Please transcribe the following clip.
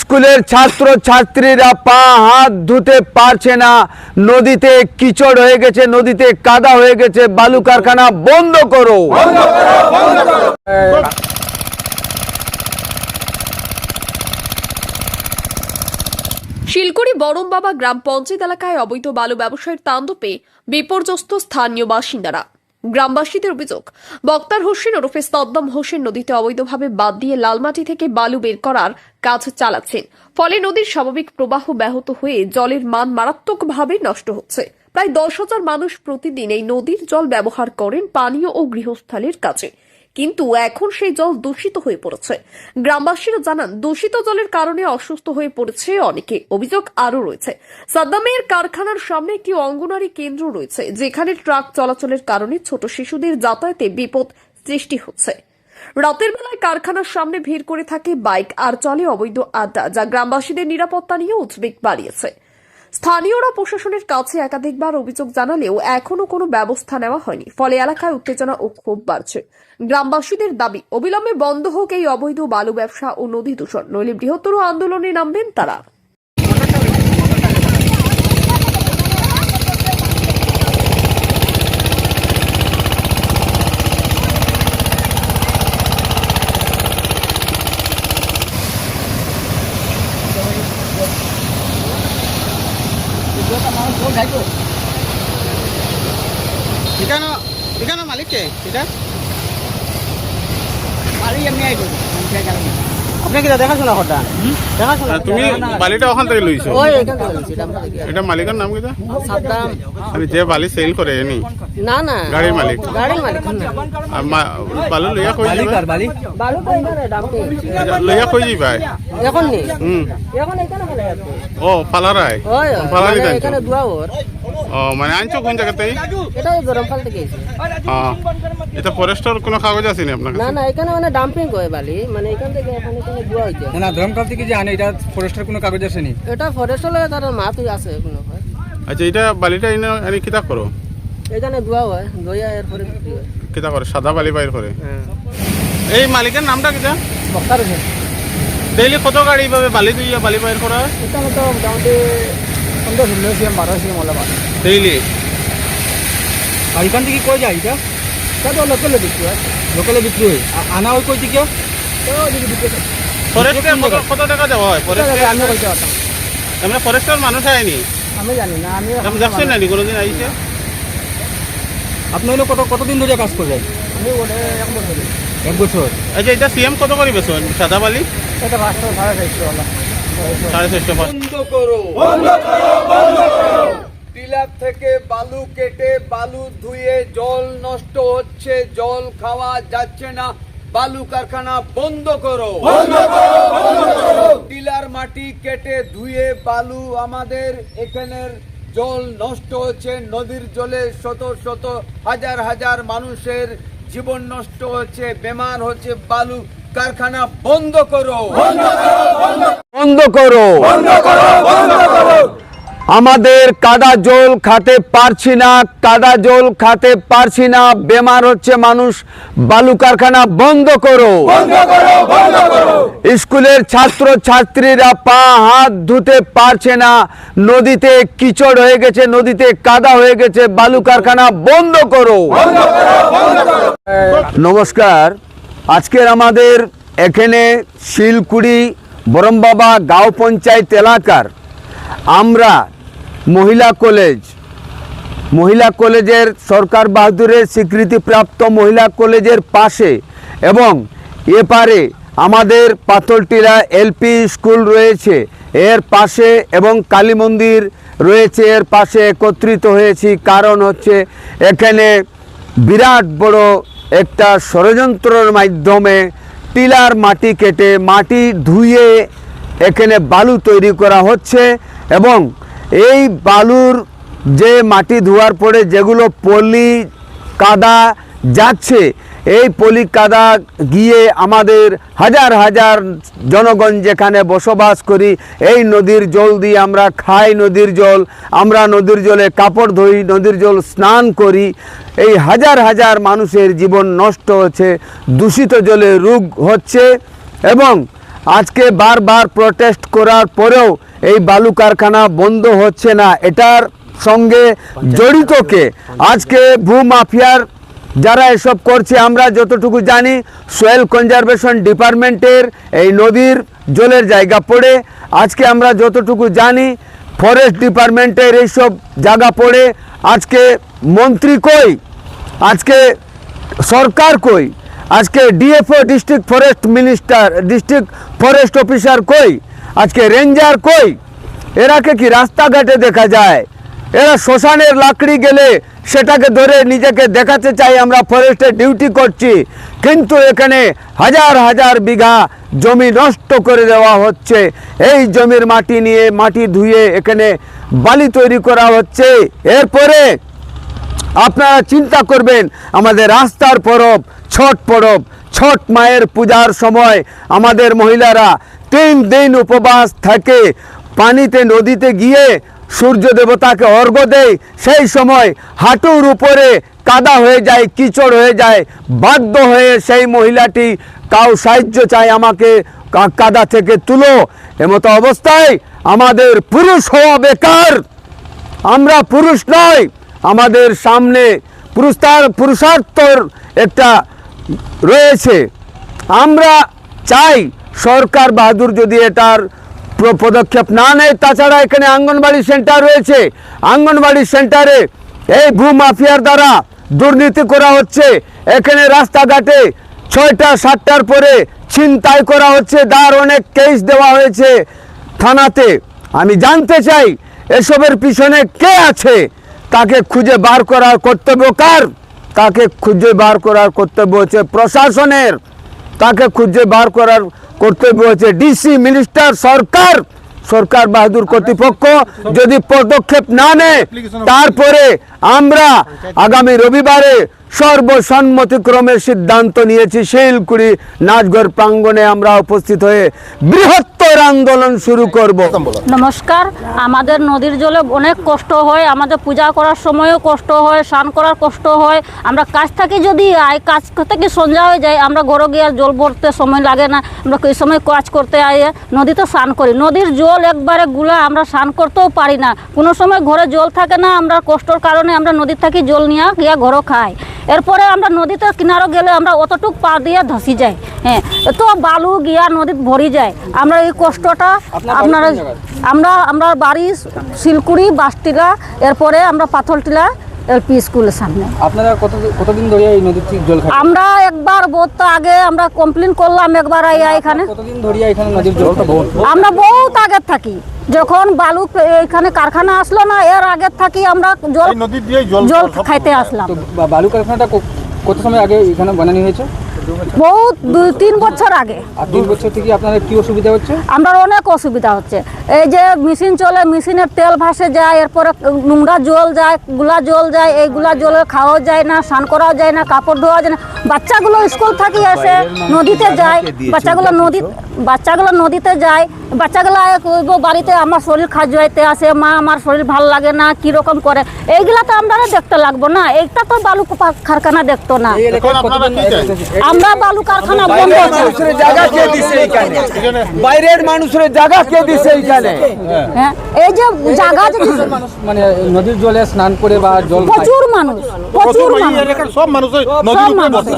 স্কুলের ছাত্র ছাত্রীরা পা হাত ধুতে পারছে না। নদীতে কিচড় হয়ে গেছে, নদীতে কাদা হয়ে গেছে। বালু কারখানা বন্ধ করো। শিলকুড়ি বরমবাবা গ্রাম পঞ্চায়েত এলাকায় অবৈধ বালু ব্যবসায়ের তাণ্ডবে বিপর্যস্ত স্থানীয় বাসিন্দারা। গ্রামবাসীদের অভিযোগ, বক্তার হোসেন ওরফে সদ্দম হোসেন নদীতে অবৈধভাবে বাদ দিয়ে লালমাটি থেকে বালু বের করার কাজ চালাচ্ছেন। ফলে নদীর স্বাভাবিক প্রবাহ ব্যাহত হয়ে জলের মান মারাত্মকভাবে নষ্ট হচ্ছে। প্রায় দশ হাজার মানুষ প্রতিদিন এই নদীর জল ব্যবহার করেন পানীয় ও গৃহস্থালির কাজে। কিন্তু এখন সেই জল দূষিত হয়ে পড়েছে। গ্রামবাসীরা জানান, দূষিত জলের কারণে অসুস্থ হয়ে পড়েছে অনেকে। অভিযোগ আরও রয়েছে। সাদ্দামের কারখানার সামনে একটি অঙ্গনারী কেন্দ্র রয়েছে, যেখানে ট্রাক চলাচলের কারণে ছোট শিশুদের যাতায়াতে বিপদ সৃষ্টি হচ্ছে। রাতের বেলায় কারখানার সামনে ভিড় করে থাকে বাইক আর চলে অবৈধ আড্ডা, যা গ্রামবাসীদের নিরাপত্তা নিয়ে উদ্বেগ বাড়িয়েছে। স্থানীয়রা প্রশাসনের কাছে একাধিকবার অভিযোগ জানালেও এখনও কোনো ব্যবস্থা নেওয়া হয়নি। ফলে এলাকায় উত্তেজনা ও ক্ষোভ বাড়ছে। গ্রামবাসীদের দাবি, অবিলম্বে বন্ধ হোক এই অবৈধ বালু ব্যবসা ও নদী দূষণ। নইলে বৃহত্তর আন্দোলনে নামবেন তারা। মালিককে এটা? আপনি কি দেখাশোনা করতা দেখাশোনা তুমি বালিটা ওখান থেকে লইছো? এটা মালিকের নাম কিটা সাদ্দাম। মানে যে বালি সেল করে এনি। না না। গাড়ির মালিক। গাড়ির মালিক না। বালু লইয়া কই যাবা? বালু? লইয়া কই যাবা এখন নেই হুম। এখন এখানে ফেলে ও ফালারায়। ফালারি এখানে দুয়া ওর ও মানে আনছো কোন এটা গরমকাল থেকে এটা ফরেস্টের কোনো কাগজ আছে নি আপনার না না এখানে মানে ডাম্পিং করে বালি। মানে এখান থেকে এখানে এখানে দুয়া হইছে না। না ধরমকাল থেকে যে আনে এটা ফরেস্টের কোনো কাগজ আসেনি এটা ফরেস্ট হলে তার আছে কোনো হয় আচ্ছা এটা বালিটা এনে এনে কিতা করো? এখানে দুয়া হয় দইয়া এরপরে হয়। কিতা করে? সাদা বালি বাইর করে হ্যাঁ। এই মালিকের নামটা কিতা? বক্তার আছে ডেইলি কত গাড়ি এইভাবে বালি দিয়ে বালি বাইর করা হয়? মোটামুটি পনেরো ষোলো সিএম বারো সিএম হলে ভালো ডেইলি আর এখান থেকে কই যায় এটা তো লোকালে বিক্রি হয়। লোকালে বিক্রি হয়? আর আনা হয় কই থেকে তো যদি বিক্রি হয় ফরেস্টে কত কত টাকা দেওয়া হয়? ফরেস্টে আমি বলতে পারতাম আমরা ফরেস্টের মানুষ আইনি আমি জানি না আমি আপনি দেখছেন না কোনোদিন আইছে আপনি হলো কত কতদিন ধরে কাজ করে যায় আমি ওটা এক বছর এক বছর আচ্ছা এটা সিএম কত করে বেছো সাদা বালি এটা পাঁচশো সাড়ে চারশো সাড়ে চারশো পাঁচ। বন্ধ করো। টিলার থেকে বালু কেটে বালু ধুয়ে জল নষ্ট হচ্ছে জল খাওয়া যাচ্ছে না। বালু কারখানা বন্ধ করো। টিলার মাটি কেটে ধুয়ে বালু আমাদের এখানের জল নষ্ট হচ্ছে নদীর জলে শত শত হাজার হাজার মানুষের জীবন নষ্ট হচ্ছে বেমার হচ্ছে বালু কারখানা বন্ধ করো। বন্ধ করো। আমাদের কাদা জল খাতে পারছি না কাদা জল খাতে পারছি না বেমার হচ্ছে মানুষ। বালু কারখানা বন্ধ করো। স্কুলের ছাত্র ছাত্রীরা পা হাত ধুতে পারছে না। নদীতে কিচড় হয়ে গেছে নদীতে কাদা হয়ে গেছে বালু কারখানা বন্ধ করো। নমস্কার। আজকের আমাদের এখানে শিলকুড়ি, বরমবাবা গাঁও পঞ্চায়েত এলাকার আমরা মহিলা কলেজ, মহিলা কলেজের সরকার বাহাদুরের স্বীকৃতিপ্রাপ্ত মহিলা কলেজের পাশে এবং এপারে আমাদের পাথরটিলা এলপি স্কুল রয়েছে। এর পাশে এবং কালী মন্দির রয়েছে, এর পাশে একত্রিত হয়েছি। কারণ হচ্ছে এখানে বিরাট বড় একটা ষড়যন্ত্রের মাধ্যমে টিলার মাটি কেটে মাটি ধুয়ে এখানে বালু তৈরি করা হচ্ছে এবং এই বালুর যে মাটি ধোয়ার পরে যেগুলো পলি, কাদা যাচ্ছে এই পলি কাদা গিয়ে আমাদের হাজার হাজার জনগণ যেখানে বসবাস করি, এই নদীর জল দিয়ে আমরা খাই নদীর জল, আমরা নদীর জলে কাপড় ধুই, নদীর জল স্নান করি, এই হাজার হাজার মানুষের জীবন নষ্ট হচ্ছে, দূষিত জলে রোগ হচ্ছে এবং আজকে বারবার প্রটেস্ট করার পরেও এই বালু কারখানা বন্ধ হচ্ছে না, এটার সঙ্গে জড়িতকে আজকে ভূমাফিয়ার যারা এসব করছে, আমরা যতটুকু জানি সোয়েল কনজারভেশন ডিপার্টমেন্টের এই নদীর জলের জায়গা পড়ে। আজকে আমরা যতটুকু জানি, ফরেস্ট ডিপার্টমেন্টের এইসব জায়গা পড়ে। আজকে মন্ত্রী কই? আজকে সরকার কই? আজকে DFO district forest minister, district forest officer কই? আজকে রেঞ্জার কই? এরাকে কি রাস্তাঘাটে দেখা যায়? এরা শ্মশানের লাকড়ি গেলে সেটাকে ধরে নিজেকে দেখাতে চাই, আমরা ফরেস্টে ডিউটি করছি। কিন্তু এখানে হাজার হাজার বিঘা জমি নষ্ট করে দেওয়া হচ্ছে। এই জমির মাটি নিয়ে মাটি ধুয়ে এখানে বালি তৈরি করা হচ্ছে। এরপরে আপনারা চিন্তা করবেন, আমাদের রাস্তার পরব, ছট পরব, ছট মায়ের পূজার সময় আমাদের মহিলারা তিন দিন উপবাস থাকে। পানিতে, নদীতে গিয়ে সূর্য দেবতাকে অর্ঘ্য দেয় সেই সময় হাঁটুর উপরে কাদা হয়ে যায় কিচড় হয়ে যায়, বাধ্য হয়ে সেই মহিলাটি কাউ সাহায্য চায় আমাকে কাদা থেকে তুলো। এমতো অবস্থায় আমাদের পুরুষ হওয়া বেকার। আমরা পুরুষ নয় আমাদের সামনে পুরুষার পুরুষার্থর একটা রয়েছে। আমরা চাই সরকার বাহাদুর যদি এটার পদক্ষেপ না নেয়। তাছাড়া এখানে আঙ্গনবাড়ি সেন্টার রয়েছে। আঙ্গনবাড়ি সেন্টারে এই ভূ মাফিয়ার দ্বারা দুর্নীতি করা হচ্ছে। এখানে রাস্তাঘাটে ছয়টা, সাতটার পরে ছিনতাই করা হচ্ছে। দার অনেক কেস দেওয়া হয়েছে থানাতে। আমি জানতে চাই, এসবের পিছনে কে আছে? তাকে খুঁজে বার করার কর্তব্য কার? তাকে খুঁজে বার করার কর্তব্য হচ্ছে প্রশাসনের। তাকে খুঁজে বার করার কর্তব্য হচ্ছে ডিসি মিনিস্টার সরকার সরকার বাহাদুর কর্তৃপক্ষ। যদি পদক্ষেপ না নেয় তারপরে আমরা আগামী রবিবারে সর্বসম্মতিক্রমে সিদ্ধান্ত নিয়েছি, শিলকুড়ি নাচঘর প্রাঙ্গণে আমরা উপস্থিত হয়ে বৃহত্তর আন্দোলন শুরু করব। নমস্কার, আমাদের নদীর জলে অনেক কষ্ট হয়, আমাদের পূজা করার সময়ও কষ্ট হয়, স্নান করার কষ্ট হয়। আমরা কাজ থেকে যদি, আয় কাজ থেকে সন্ধ্যা হয়ে যায়, আমরা ঘরে গিয়ে জল ভরতে সময় লাগে না, আমরা এই সময় কাজ করতে আইয়ে নদীতে স্নান করি। নদীর জল একবারে গুলা আমরা স্নান করতেও পারি না। কোনো সময় ঘরে জল থাকে না, আমরা কষ্টর কারণে আমরা নদীর থেকে জল নিয়ে গিয়ে ঘরও খাই। এরপরে আমরা নদীতে কিনারে গেলে আমরা অতটুক পা দিয়ে ধসি যাই হ্যাঁ। এত বালু গিয়া নদীতে ভরি যায়। আমরা এই কষ্টটা আপনার আপনারা আমরা আমরা বাড়ি শিলকুড়ি বাসটিলা এরপরে আমরা পাথরটিলা এলপি স্কুলের সামনে। আপনারা কত কতদিন ধরে এই নদীর থেকে জল খান আমরা একবার বহুত আগে আমরা কমপ্লেন করলাম একবার আইয়া এখানে। কতদিন ধরে এখানে নদীর জল আমরা বহুত আগে থাকি। যখন বালু এখানে কারখানা আসলো না এর আগে থাকি আমরা জল নদী দিয়ে জল জল খাইতে আসলাম। তো বালু কারখানাটা কত সময় আগে এখানে বানানো হয়েছে? বহুত দুই তিন বছর আগে। আর তিন বছর থেকে আপনাদের কি অসুবিধা হচ্ছে? আমরা অনেক অসুবিধা হচ্ছে। এই যে মেশিন চলে মেশিনের তেল ভাসে যায় এরপরে নোংরা জল যায়গুলা জল যায় এইগুলা জলে খাওয়া যায় না স্নান করাও যায় না কাপড় ধোয়া যায় না। বাচ্চাগুলো স্কুল থাকি আসে নদীতে যায় বাচ্চাগুলো নদী বাচ্চাগুলো নদীতে যায় বাচ্চাগুলো কইব বাড়িতে আমার শরীর খাজুয়াইতে আসে মা আমার শরীর ভালো লাগে না কীরকম করে? এইগুলা তো আমরা দেখতে লাগবো না এইটা তো বালু পা- কারখানা দেখতো না। আমরা বালু কারখানা বন্ধ বাইরের। মানুষের জায়গা কে দিছে এখানে বাইরের মানুষের জায়গা কে দিছে এখানে হ্যাঁ এই যে জায়গা মানুষ মানে নদীর জলে স্নান করে বা জল প্রচুর মানুষ প্রচুর মানুষ সব মানুষ নদীর উপরে বসে।